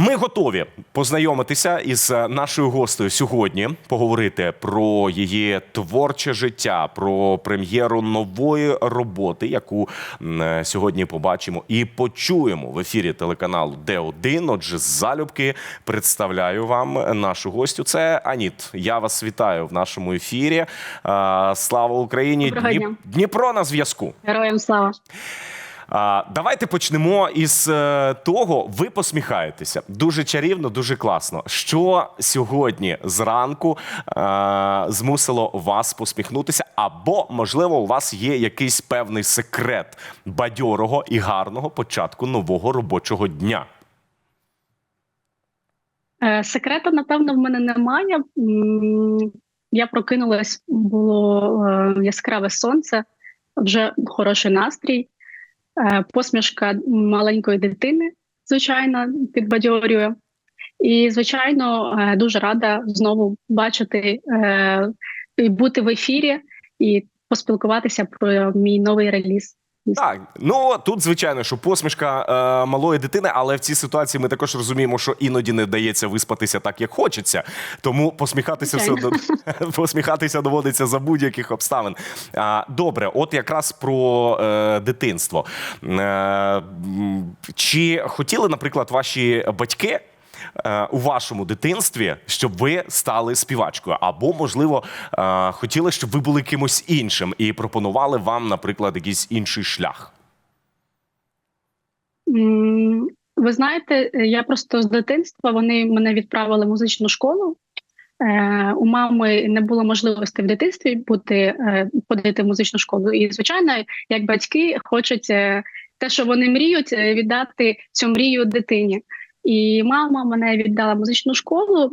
Ми готові познайомитися із е, нашою гостею сьогодні, поговорити про її творче життя, про прем'єру нової роботи, яку е, сьогодні побачимо і почуємо в ефірі телеканалу Д1. Отже, залюбки представляю вам нашу гостю. Це Аніт. Я вас вітаю в нашому ефірі. Е, Слава Україні! Дня. Дніпро на зв'язку. Героям слава. Давайте почнемо із е, того. Ви посміхаєтеся дуже чарівно, дуже класно. Що сьогодні зранку е, змусило вас посміхнутися? Або, можливо, у вас є якийсь певний секрет бадьорого і гарного початку нового робочого дня? Е, Секрету, напевно, в мене немає. Я прокинулась, було яскраве сонце, вже хороший настрій, посмішка маленької дитини, звичайно, підбадьорює. І, звичайно, е, дуже рада знову бачити е, і бути в ефірі і поспілкуватися про мій новий реліз. Так, ну тут звичайно, що посмішка е, малої дитини, але в цій ситуації ми також розуміємо, що іноді не вдається виспатися так, як хочеться. Тому посміхатися все одно посміхатися доводиться за будь-яких обставин. А, добре, от якраз про е, дитинство. Е, чи хотіли, наприклад, ваші батьки? Е, У вашому дитинстві, щоб ви стали співачкою, або можливо е, хотіли, щоб ви були кимось іншим і пропонували вам, наприклад, якийсь інший шлях. Ви знаєте, я просто з дитинства вони мене відправили в музичну школу. Е, у мами не було можливості в дитинстві бути е, ходити в музичну школу. І, звичайно, як батьки хочуть те, що вони мріють, віддати цю мрію дитині. І мама мене віддала в музичну школу.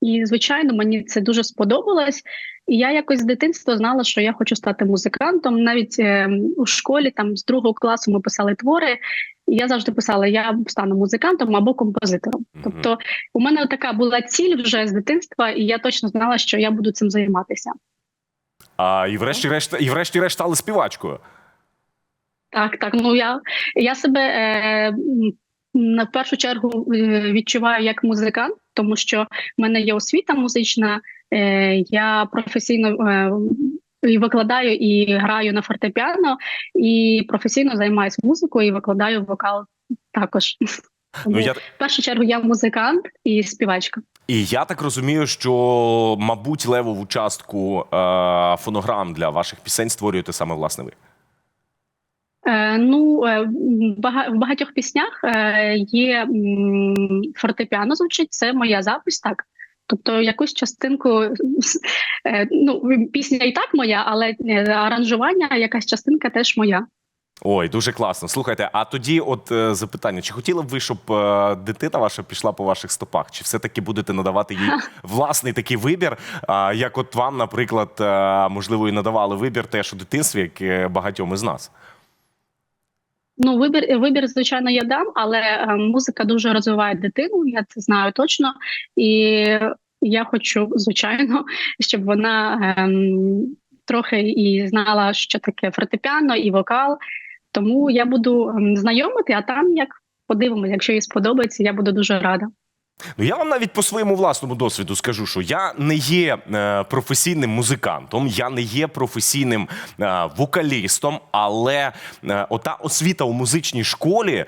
І, звичайно, мені це дуже сподобалось. І я якось з дитинства знала, що я хочу стати музикантом. Навіть е, у школі, там з другого класу, ми писали твори. І я завжди писала: я стану музикантом або композитором. Мгм. Тобто, у мене така була ціль вже з дитинства, і я точно знала, що я буду цим займатися. А і врешті-решт, і врешті-решт стали співачкою. Так, так. Ну я, я себе е, на першу чергу е, відчуваю як музикант, тому що в мене є освіта музична. Е, я професійно е, і викладаю і граю на фортепіано, і професійно займаюся музикою і викладаю вокал також. Ну я В першу чергу я музикант і співачка. і я так розумію, що мабуть левову частку е, фонограм для ваших пісень створюєте саме власне ви. Е, ну, е, в багатьох піснях е, є фортепіано звучить, це моя запись, так. Тобто якусь частинку, е, ну, пісня і так моя, але е, аранжування, якась частинка теж моя. Ой, дуже класно. Слухайте, а тоді, от е, запитання: чи хотіли б ви, щоб е, дитина ваша пішла по ваших стопах? Чи все-таки будете надавати їй власний такий вибір? А, як от вам, наприклад, е, можливо, і надавали вибір теж у дитинстві, як е, багатьом із нас? Ну, вибір, вибір, звичайно, я дам, але е, музика дуже розвиває дитину, я це знаю точно. І я хочу, звичайно, щоб вона ем, трохи і знала, що таке фортепіано і вокал. Тому я буду ем, знайомити, а там як подивимося, якщо їй сподобається, я буду дуже рада. Ну я вам навіть по своєму власному досвіду скажу, що я не є е, професійним музикантом, я не є професійним е, вокалістом, але е, ота освіта у музичній школі,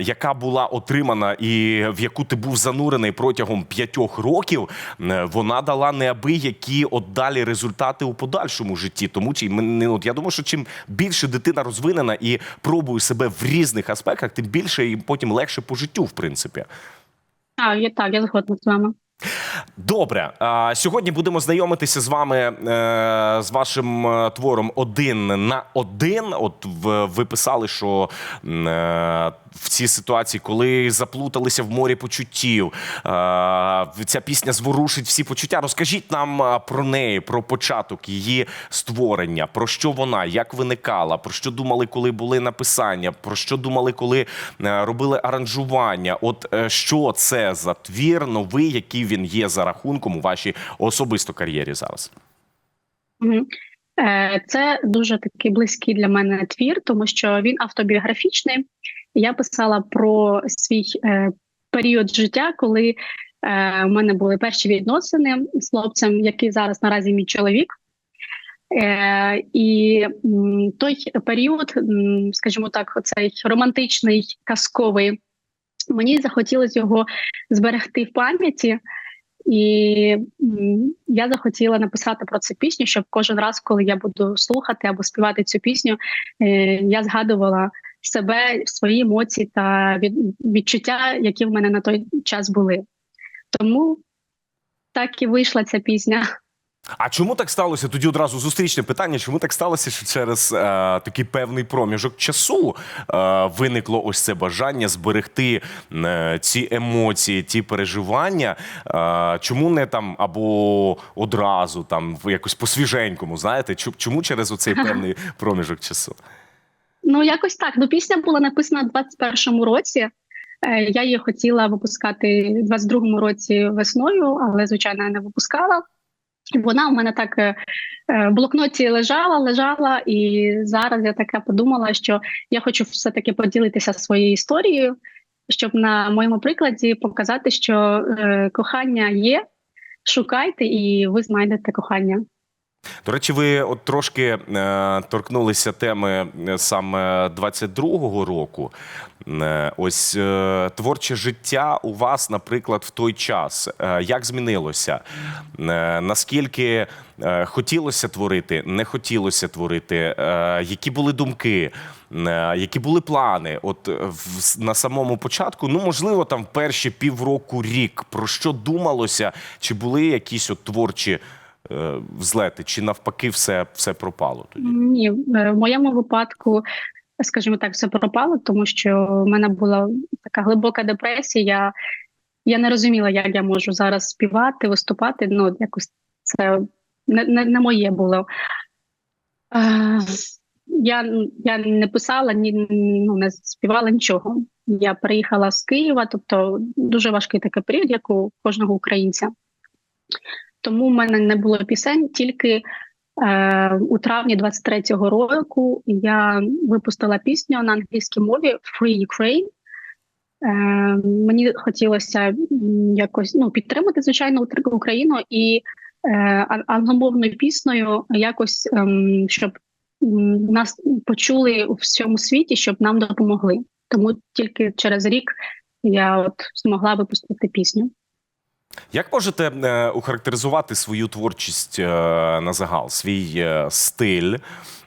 яка була отримана і в яку ти був занурений протягом п'ятьох років, вона дала неабиякі от далі результати у подальшому житті. Тому чи я думаю, що чим більше дитина розвинена і пробує себе в різних аспектах, тим більше і потім легше по життю, в принципі. А, я так, я згодна з вами. Добре, сьогодні будемо знайомитися з вами е, з вашим е, твором один на один. От ви писали, що е, в цій ситуації, коли заплуталися в морі почуттів, е, ця пісня зворушить всі почуття. Розкажіть нам е, про неї, про початок її створення, про що вона, як виникала, про що думали, коли були написання, про що думали, коли е, робили аранжування. От що це за твір новий, який він є за рахунком у вашій особисто кар'єрі зараз? Це дуже такий близький для мене твір, тому що він автобіографічний. Я писала про свій е, період життя, коли е, у мене були перші відносини з хлопцем, який зараз наразі мій чоловік. Е, і м, той період, м, скажімо так, цей романтичний казковий, мені захотілося його зберегти в пам'яті. І я захотіла написати про це пісню, щоб кожен раз, коли я буду слухати або співати цю пісню, е, я згадувала себе, свої емоції та відчуття, які в мене на той час були. Тому так і вийшла ця пісня. А чому так сталося? Тоді одразу зустрічне питання. Чому так сталося, що через е, такий певний проміжок часу е, виникло ось це бажання зберегти е, ці емоції, ті переживання? Е, чому не там або одразу, там якось по свіженькому? Знаєте, чому через оцей певний проміжок часу? Ну, якось так. Ну, пісня була написана в 21-му році. Е, Я її хотіла випускати в 22-му році весною, але звичайно не випускала. Вона у мене так е, е, в блокноті лежала, лежала, і зараз я така подумала, що я хочу все-таки поділитися своєю історією, щоб на моєму прикладі показати, що кохання є, шукайте, і ви знайдете кохання. До речі, ви от трошки е, торкнулися теми е, саме 22-го року. Е, ось е, творче життя у вас, наприклад, в той час. Е, як змінилося? Е, наскільки е, хотілося творити, не хотілося творити? Е, які були думки? Е, які були плани? От е, в, на самому початку, ну можливо, там перші півроку рік про що думалося? Чи були якісь от творчі? Е, взлети, чи навпаки, все, все пропало тоді? Ні, е, в моєму випадку, скажімо так, все пропало, тому що в мене була така глибока депресія. Я, я не розуміла, як я можу зараз співати, виступати. Ну, якось це не, не, не моє було. Е, я, я не писала, ні, ну, не співала нічого. Я приїхала з Києва, тобто дуже важкий такий період, як у кожного українця. Тому в мене не було пісень, тільки е, у травні 23-го року я випустила пісню на англійській мові Free Ukraine. Е, мені хотілося якось ну, підтримати, звичайно, Україну і е, англомовною піснею якось, ем, щоб нас почули у всьому світі, щоб нам допомогли. Тому тільки через рік я от змогла випустити пісню. Як можете е, охарактеризувати свою творчість е, на загал, свій е, стиль,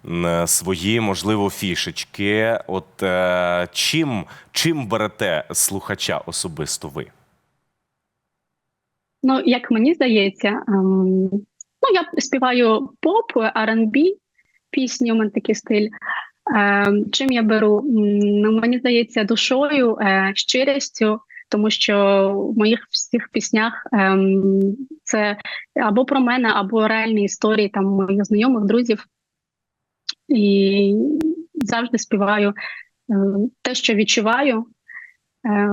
е, свої, можливо, фішечки? От е, чим, чим берете слухача особисто ви? Ну, як мені здається, ем, ну я співаю поп, R&B пісні, у мене такий стиль. Ем, чим я беру? Ну, мені здається, душою, е, щирістю, тому що в моїх всіх піснях ем, це або про мене, або реальні історії там моїх знайомих, друзів. І завжди співаю е, те, що відчуваю. Е,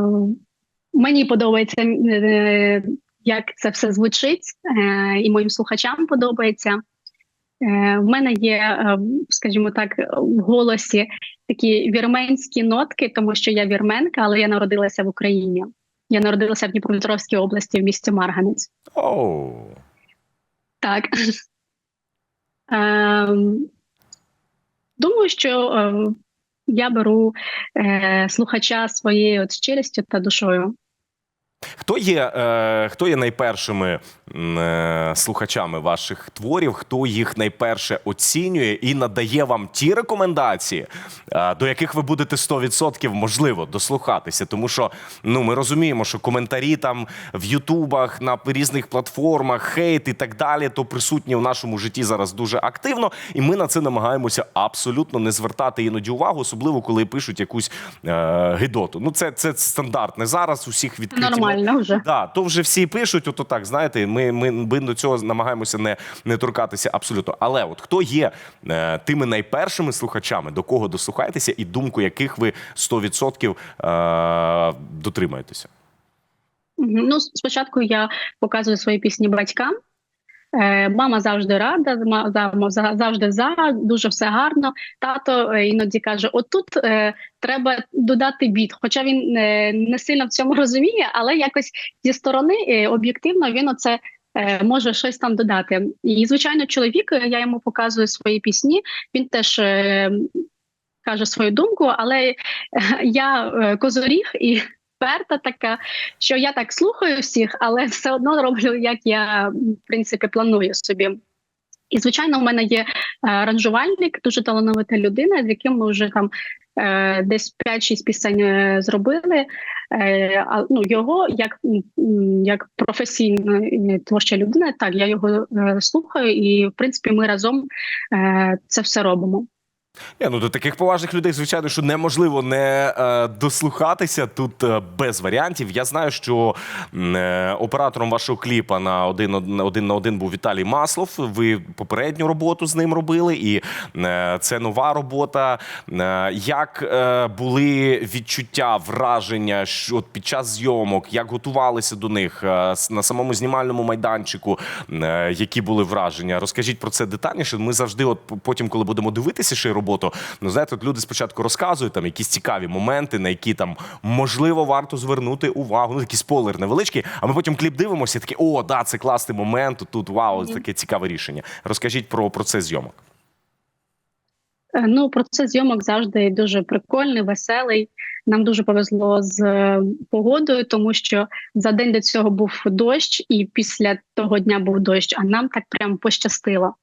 мені подобається. е, як це все звучить, е, і моїм слухачам подобається. Е, в мене є, е, скажімо так, в голосі такі вірменські нотки, тому що я вірменка, але я народилася в Україні. Я народилася в Дніпропетровській області в місті Марганець. Оу. Так. Ем, думаю, що е, я беру е, слухача своєю от щирістю та душою. Хто є, е, хто є найпершими слухачами ваших творів? Хто їх найперше оцінює і надає вам ті рекомендації, е, до яких ви будете 100% можливо дослухатися? Тому що ну ми розуміємо, що коментарі там в Ютубах на різних платформах, хейт і так далі, то присутні в нашому житті зараз дуже активно, і ми на це намагаємося абсолютно не звертати іноді увагу, особливо коли пишуть якусь е, гидоту. Ну це, це стандартне зараз. Усіх відкриті Нормально вже. Да, то вже всі пишуть, ото так, знаєте, ми, ми, ми до цього намагаємося не, не торкатися абсолютно. Але от хто є е, тими найпершими слухачами, до кого дослухаєтеся, і думку яких ви 100% е, дотримаєтеся? Ну, спочатку я показую свої пісні батькам. Е, Мама завжди рада, завжди за, дуже все гарно. Тато е, іноді каже: отут е, треба додати біт. Хоча він не сильно в цьому розуміє, але якось зі сторони об'єктивно він оце може щось там додати. І звичайно, чоловік е, я йому показую свої пісні. Він теж е, каже свою думку, але е, я е, козоріг і. Перта така, що я так слухаю всіх, але все одно роблю, як я в принципі планую собі. І звичайно, в мене є е, аранжувальник, дуже талановита людина, з яким ми вже там е, десь 5-6 пісень е, зробили. А ну його як, як професійна творча людина, так я його слухаю, і в принципі ми разом це все робимо. Ні, ну до таких поважних людей, звичайно, що неможливо не е, дослухатися тут е, без варіантів. Я знаю, що е, оператором вашого кліпа на один, один на один був Віталій Маслов. Ви попередню роботу з ним робили, і е, це нова робота. Е, як е, були відчуття, враження що от під час зйомок, як готувалися до них е, на самому знімальному майданчику, е, які були враження? Розкажіть про це детальніше. Ми завжди, от потім, коли будемо дивитися ще й роботу, ну знаєте, от люди спочатку розказують там якісь цікаві моменти, на які там можливо варто звернути увагу. Ну такий спойлер невеличкий. А ми потім кліп дивимося, і такі о, да, це класний момент. Тут вау, таке цікаве рішення. Розкажіть про процес зйомок. Е, Ну, процес зйомок завжди дуже прикольний, веселий. Нам дуже повезло з е, погодою, тому що за день до цього був дощ, і після того дня був дощ. А нам так прям пощастило.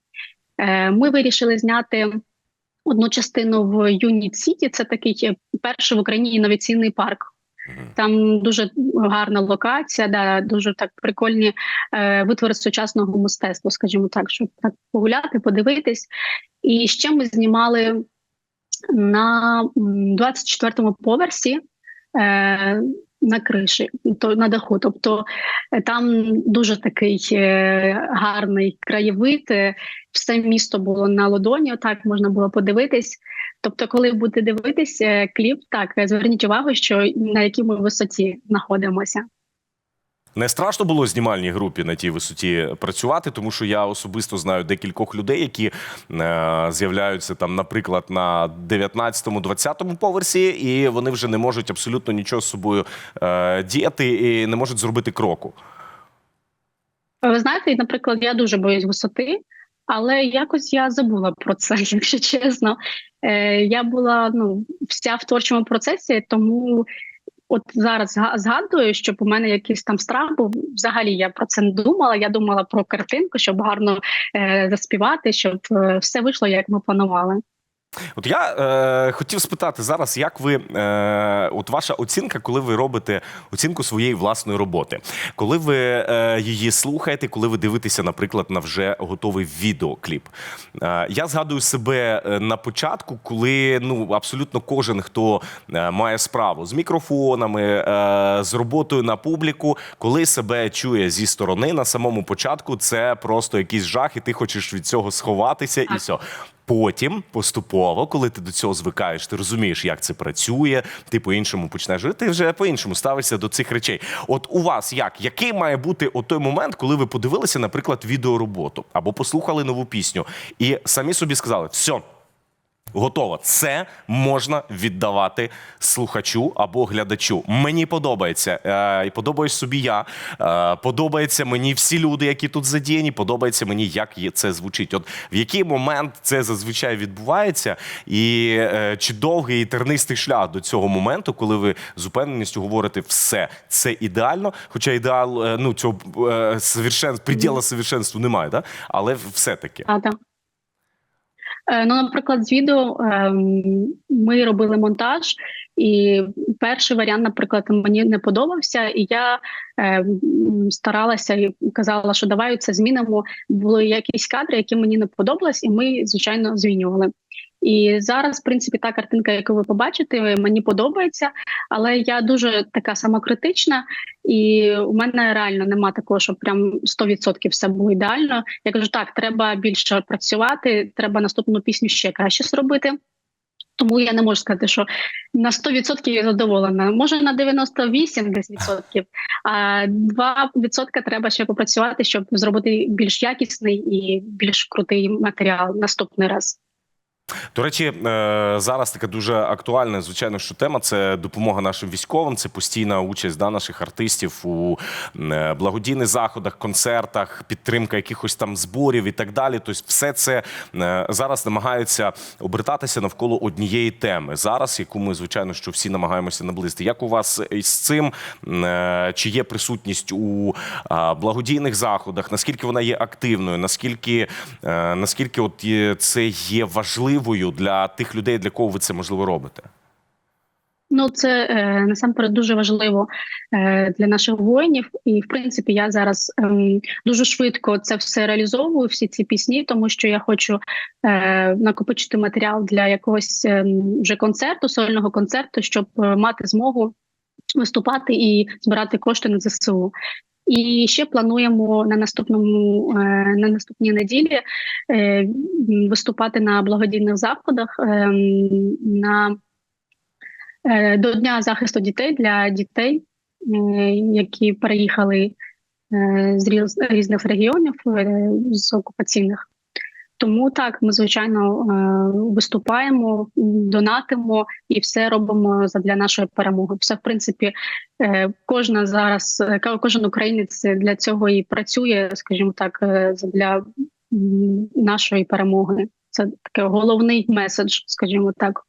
Е, Ми вирішили зняти одну частину в Юніт Сіті. Це такий е, перший в Україні інноваційний парк. Там дуже гарна локація, да, дуже так прикольні е, витвори сучасного мистецтва, скажімо так, щоб так погуляти, подивитись. І ще ми знімали на м, 24-му поверсі е, на криші, то на даху. Тобто е, там дуже такий е, гарний краєвид. е, Все місто було на ладоні, Так можна було подивитись. Тобто, коли будете дивитись е, кліп, так зверніть увагу, що на якій ми висоті знаходимося. Не страшно було знімальній групі на тій висоті працювати, тому що я особисто знаю декількох людей, які е, з'являються там, наприклад, на 19-20 поверсі, і вони вже не можуть абсолютно нічого з собою е, діяти і не можуть зробити кроку. Ви знаєте, наприклад, я дуже боюсь висоти, але якось я забула про це, якщо чесно. Е, я була ну, вся в творчому процесі, тому от зараз зга- згадую, щоб у мене якийсь там страх був. Взагалі я про це не думала. Я думала про картинку, щоб гарно е, заспівати, щоб е, все вийшло, як ми планували. От я е, хотів спитати зараз, як ви е, от ваша оцінка, коли ви робите оцінку своєї власної роботи, коли ви е, її слухаєте, коли ви дивитеся, наприклад, на вже готовий відеокліп. Е, я згадую себе е, на початку, коли ну абсолютно кожен, хто е, має справу з мікрофонами, е, з роботою на публіку, коли себе чує зі сторони на самому початку, це просто якийсь жах, і ти хочеш від цього сховатися, і все. Потім поступово, коли ти до цього звикаєш, ти розумієш, як це працює, ти по-іншому почнеш жити, ти вже по-іншому ставишся до цих речей. От у вас як? Який має бути от той момент, коли ви подивилися, наприклад, відеороботу або послухали нову пісню, і самі собі сказали, все. Готово, це можна віддавати слухачу або глядачу. Мені подобається, е, і подобаюсь собі я. Е, подобається мені всі люди, які тут задіяні. Подобається мені, як є- це звучить. От в який момент це зазвичай відбувається, і е, чи довгий і тернистий шлях до цього моменту, коли ви з упевненістю говорите все, це ідеально. Хоча ідеал е, ну цього е, совершен, приділа совершенству немає, да? але все таки. А, так. Е, Ну, наприклад, з відео ем, ми робили монтаж, і перший варіант, наприклад, мені не подобався, і я ем, старалася і казала, що давай це змінимо. Були якісь кадри, які мені не подобались, і ми, звичайно, змінювали. І зараз, в принципі, та картинка, яку ви побачите, мені подобається, але я дуже така самокритична, і у мене реально нема такого, що прям 100% все було ідеально. Я кажу, так, треба більше працювати, треба наступну пісню ще краще зробити. Тому я не можу сказати, що на 100% я задоволена. Може на 98 десь відсотків, а 2% треба ще попрацювати, щоб зробити більш якісний і більш крутий матеріал наступний раз. До речі, е, зараз така дуже актуальна, звичайно, що тема це допомога нашим військовим. Це постійна участь да, наших артистів у е, благодійних заходах, концертах, підтримка якихось там зборів і так далі. Тобто, все це е, зараз намагаються обертатися навколо однієї теми. Зараз, яку ми звичайно, що всі намагаємося наблизити. Як у вас із цим чи є присутність у благодійних заходах? Наскільки вона є активною? Наскільки наскільки от це є важливою для тих людей, для кого ви це можливо робите? Ну, це е, насамперед дуже важливо е, для наших воїнів. І в принципі, я зараз ем, дуже швидко це все реалізовую, всі ці пісні, тому що я хочу е, накопичити матеріал для якогось ем, вже концерту, сольного концерту, щоб е, мати змогу виступати і збирати кошти на ЗСУ. І ще плануємо на наступному е, на наступній неділі е, виступати на благодійних заходах ем, на е, до Дня захисту дітей для дітей, е, які переїхали е, з різ- різних регіонів е, з окупаційних. Тому так, ми звичайно е, виступаємо, донатимо і все робимо для нашої перемоги. Все, в принципі, е, кожна зараз, е, кожен українець для цього і працює, скажімо так, для нашої перемоги. Це такий головний меседж, скажімо так.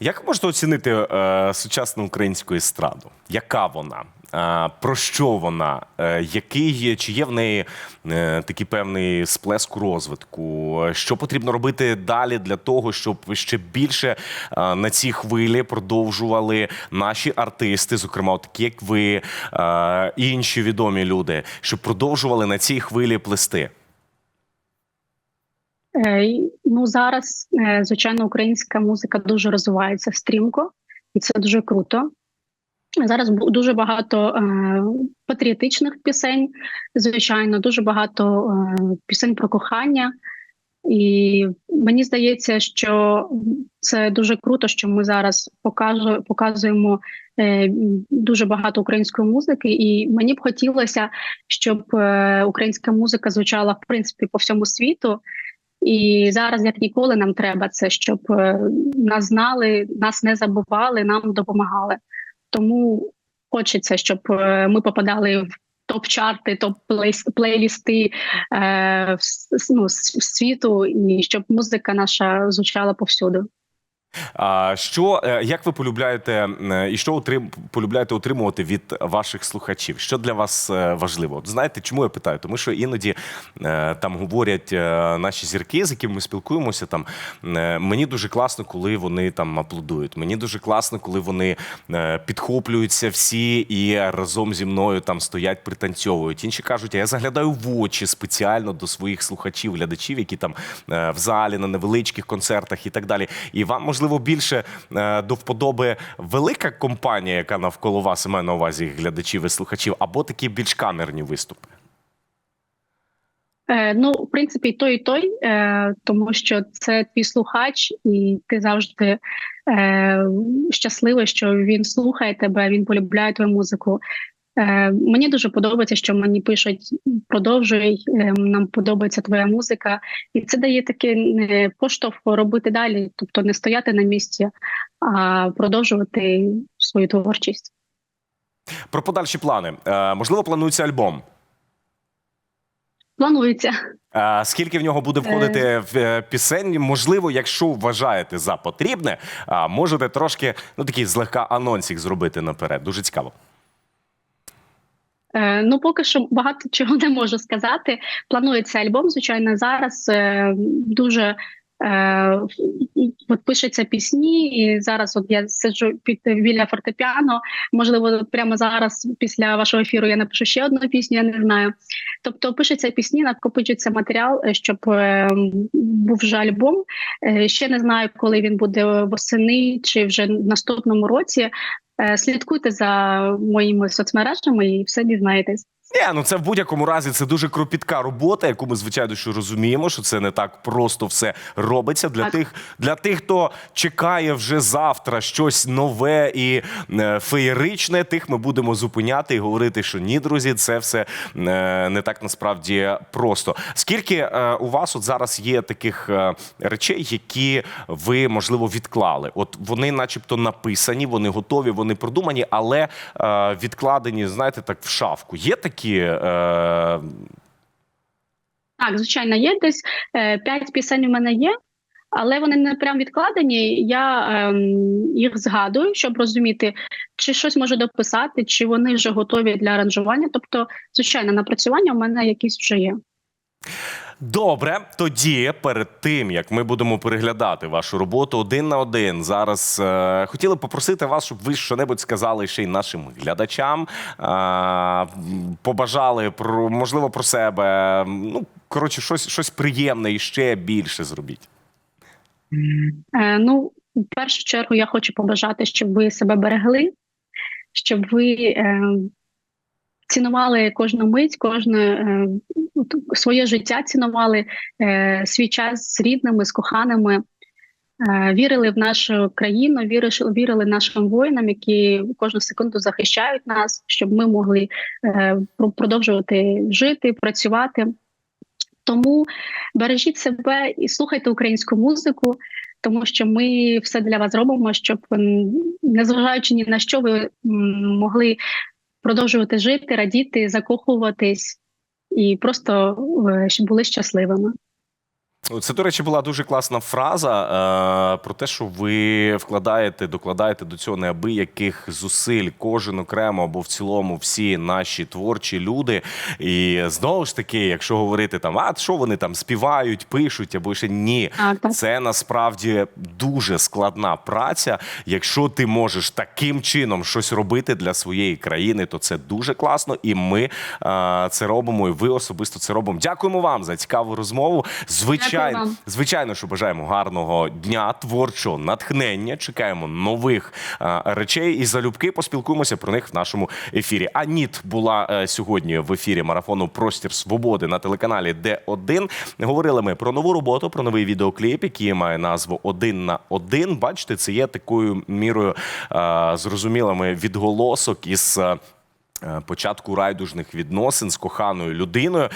Як можете оцінити е, сучасну українську естраду? Яка вона? Про що вона? Е, який чи є в неї е, такий певний сплеск розвитку? Що потрібно робити далі для того, щоб ще більше на цій хвилі продовжували наші артисти, зокрема, такі як ви, і інші відомі люди, щоб продовжували на цій хвилі плести? Е, Ну зараз, звичайно, українська музика дуже розвивається стрімко, і це дуже круто. Зараз дуже багато е, патріотичних пісень, звичайно, дуже багато е, пісень про кохання. І мені здається, що це дуже круто, що ми зараз покажу, показуємо е, дуже багато української музики, і мені б хотілося, щоб е, українська музика звучала в принципі по всьому світу. І зараз, як ніколи, нам треба це, щоб е, нас знали, нас не забували, нам допомагали. Тому хочеться, щоб е, ми попадали в топ-чарти, топ-плейлісти е, ну, світу, і щоб музика наша звучала повсюди. Що е, як ви полюбляєте е, і що отрим, полюбляєте отримувати від ваших слухачів? Що для вас е, важливо? От знаєте, чому я питаю? Тому що іноді там говорять наші зірки, з якими ми спілкуємося. Там мені дуже класно, коли вони там аплодують. Мені дуже класно, коли вони підхоплюються всі і разом зі мною там стоять, пританцьовують. Інші кажуть, а я заглядаю в очі спеціально до своїх слухачів, глядачів, які там в залі на невеличких концертах і так далі. І вам можливо більше е, до вподоби велика компанія, яка навколо вас має на увазі глядачів і слухачів, або такі більш камерні виступи. Е, ну, в принципі, той, і той, е, тому що це твій слухач, і ти завжди щасливий, що він слухає тебе, він полюбляє твою музику. Е, мені дуже подобається, що мені пишуть продовжуй, е, нам подобається твоя музика, і це дає такий е, поштовх робити далі, тобто не стояти на місці, а продовжувати свою творчість. Про подальші плани. Е, можливо, планується альбом. Планується. Е, Скільки в нього буде входити в пісень? Можливо, якщо вважаєте за потрібне, можете трошки ну такий злегка анонсик зробити наперед. Дуже цікаво. Е, ну, поки що багато чого не можу сказати. Планується альбом, звичайно, зараз е, дуже е, от пишеться пісні, і зараз от я сиджу під біля фортепіано. Можливо, прямо зараз, після вашого ефіру, я напишу ще одну пісню, я не знаю. Тобто пишеться пісні, накопичується матеріал, е, щоб е, був вже альбом. Е, ще не знаю, коли він буде восени чи вже в наступному році. Слідкуйте за моїми соцмережами і все дізнаєтесь. Ні, ну це в будь-якому разі це дуже кропітка робота, яку ми звичайно що розуміємо, що це не так просто все робиться для тих, для тих, хто чекає вже завтра щось нове і е, феєричне. Тих ми будемо зупиняти і говорити, що ні, друзі, це все е, не так насправді просто. Скільки е, у вас от зараз є таких е, речей, які ви можливо відклали? От вони, начебто, написані, вони готові, вони продумані, але е, відкладені, знаєте, так в шафку. Є такі. Е, Так, звичайно, є десь е, п'ять пісень у мене є, але вони не прям відкладені. Я е, їх згадую, щоб розуміти, чи щось можу дописати, чи вони вже готові для аранжування. Тобто, звичайно, напрацювання у мене якісь вже є. Добре, тоді перед тим як ми будемо переглядати вашу роботу один на один, зараз е, хотіли попросити вас, щоб ви щонебудь сказали ще й нашим глядачам, е, побажали про можливо про себе. Ну коротше, щось, щось приємне і ще більше зробіть. Е, ну, в першу чергу, я хочу побажати, щоб ви себе берегли, щоб ви е, цінували кожну мить, кожне е, своє життя цінували, е, свій час з рідними, з коханими, е, вірили в нашу країну, вірили, вірили нашим воїнам, які кожну секунду захищають нас, щоб ми могли е, продовжувати жити, працювати. Тому бережіть себе і слухайте українську музику, тому що ми все для вас робимо, щоб незважаючи ні на що, ви могли продовжувати жити, радіти, закохуватись і просто е, щоб були щасливими. Це, до речі, була дуже класна фраза е, про те, що ви вкладаєте, докладаєте до цього неабияких зусиль, кожен окремо або в цілому всі наші творчі люди. І знову ж таки, якщо говорити там, а що вони там співають, пишуть або ще ні, так. це насправді дуже складна праця. Якщо ти можеш таким чином щось робити для своєї країни, то це дуже класно. І ми е, це робимо. І ви особисто це робимо. Дякуємо вам за цікаву розмову. Звичайно, Вам. звичайно, що бажаємо гарного дня, творчого натхнення. Чекаємо нових е, речей і залюбки поспілкуємося про них в нашому ефірі. Аніт була е, сьогодні в ефірі марафону Простір Свободи на телеканалі Д1. Говорили ми про нову роботу, про новий відеокліп, який має назву Один на один. Бачите, це є такою мірою е, зрозумілими відголосок із. е, е, Початку райдужних відносин з коханою людиною.